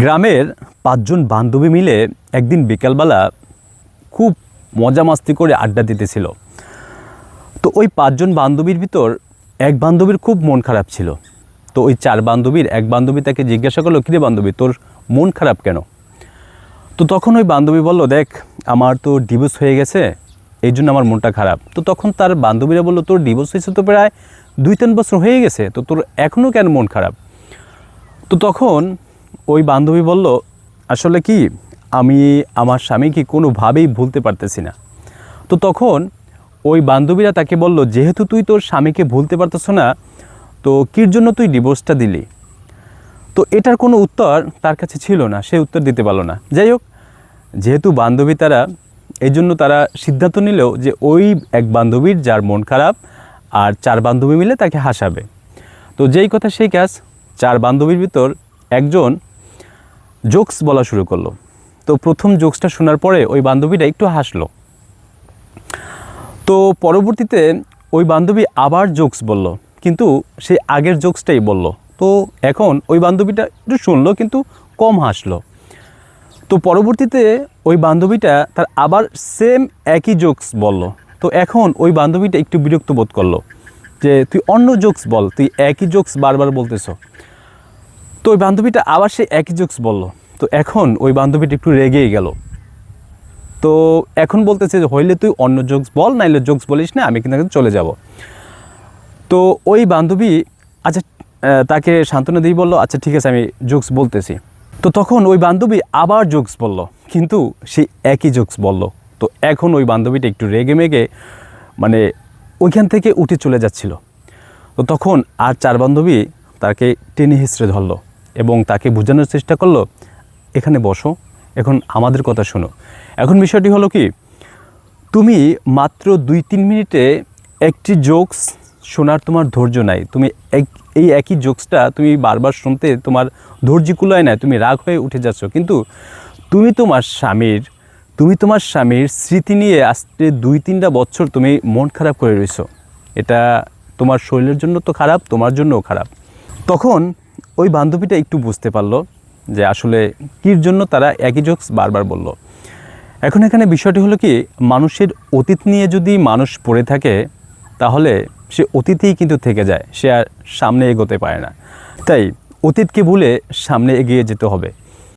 গ্রামের পাঁচজন বান্ধবী মিলে একদিন বিকালবেলা খুব মজা মাস্তি করে আড্ডা দিতেছিল। তো ওই পাঁচজন বান্ধবীর ভিতর এক বান্ধবীর খুব মন খারাপ ছিল। তো ওই চার বান্ধবীর, এক বান্ধবী তাকে জিজ্ঞাসা করল, কিরে বান্ধবী, তোর মন খারাপ কেন? তো তখন ওই বান্ধবী বলল, দেখ, আমার তো ডিভোর্স হয়ে গেছে, এই জন্য আমার মনটা খারাপ। তো তখন তার বান্ধবীরা বলল, তোর ডিভোর্স হয়েছে তো প্রায় দুই তিন বছর হয়ে গেছে, তো তোর এখনও কেন মন খারাপ? তো তখন ওই বান্ধবী বলল, আসলে কি, আমি আমার স্বামীকে কোনোভাবেই ভুলতে পারতেছি না। তো তখন ওই বান্ধবীরা তাকে বলল, যেহেতু তুই তোর স্বামীকে ভুলতে পারতেছ না, তো কির জন্য তুই ডিভোর্সটা দিলি? তো এটার কোনো উত্তর তার কাছে ছিল না, সে উত্তর দিতে পারল না। যাই হোক, যেহেতু বান্ধবী তারা এই জন্য তারা সিদ্ধান্ত নিলেও যে ওই এক বান্ধবীর যার মন খারাপ আর চার বান্ধবী মিলে তাকে হাসাবে। তো যেই কথা সেই কাজ, চার বান্ধবীর ভিতর একজন জোকস বলা শুরু করল। তো প্রথম জোকসটা শোনার পরে ওই বান্ধবীটা একটু হাসলো। তো পরবর্তীতে ওই বান্ধবী আবার জোকস বলল, কিন্তু সেই আগের জোকসটাই বলল। তো এখন ওই বান্ধবীটা একটু শুনলো, কিন্তু কম হাসলো। তো পরবর্তীতে ওই বান্ধবীটা তার আবার সেম একই জোকস বলল। তো এখন ওই বান্ধবীটা একটু বিরক্ত বোধ করল যে, তুই অন্য জোকস বল, তুই একই জোকস বারবার বলতেছ। তো ওই বান্ধবীটা আবার সে একই জোকস বলল। তো এখন ওই বান্ধবীটা একটু রেগেই গেল। তো এখন বলতেছে যে, হইলে তুই অন্য জোকস বল, নাইলে জোকস বলিস না, আমি কিন্তু চলে যাব। তো ওই বান্ধবী আচ্ছা তাকে সান্ত্বনা দিয়ে বলল আচ্ছা ঠিক আছে, আমি জোকস বলতেছি। তো তখন ওই বান্ধবী আবার জোকস বলল, কিন্তু সেই একই জোকস বলল। তো এখন ওই বান্ধবীটা একটু রেগে মেগে মানে ওইখান থেকে উঠে চলে যাচ্ছিল। তো তখন আর চার বান্ধবী তাকে টেনে হিসড়ে ধরলো। এবং তাকে বোঝানোর চেষ্টা করল, এখানে বসো, এখন আমাদের কথা শোনো। এখন বিষয়টি হলো কি, তুমি মাত্র দুই তিন মিনিটে একটি জোকস শোনার তোমার ধৈর্য নাই। তুমি এক, এই একই জোকসটা তুমি বারবার শুনতে তোমার ধৈর্য কুলায় না তুমি রাগ হয়ে উঠে যাচ্ছ। কিন্তু তুমি তোমার স্বামীর, তুমি তোমার স্বামীর স্মৃতি নিয়ে আজকে দুই তিনটা বছর তুমি মন খারাপ করে রয়েছো। এটা তোমার শরীরের জন্য তো খারাপ, তোমার জন্যও খারাপ। তখন ওই বান্ধবীটা একটু বুঝতে পারল যে আসলে কির জন্য তারা একই জোকস বারবার বলল। এখন এখানে বিষয়টি হলো কি, মানুষের অতীত নিয়ে যদি মানুষ পড়ে থাকে, তাহলে সে অতীতেই কিন্তু থেকে যায়, সে আর সামনে এগোতে পারে না। তাই অতীতকে ভুলে সামনে এগিয়ে যেতে হবে।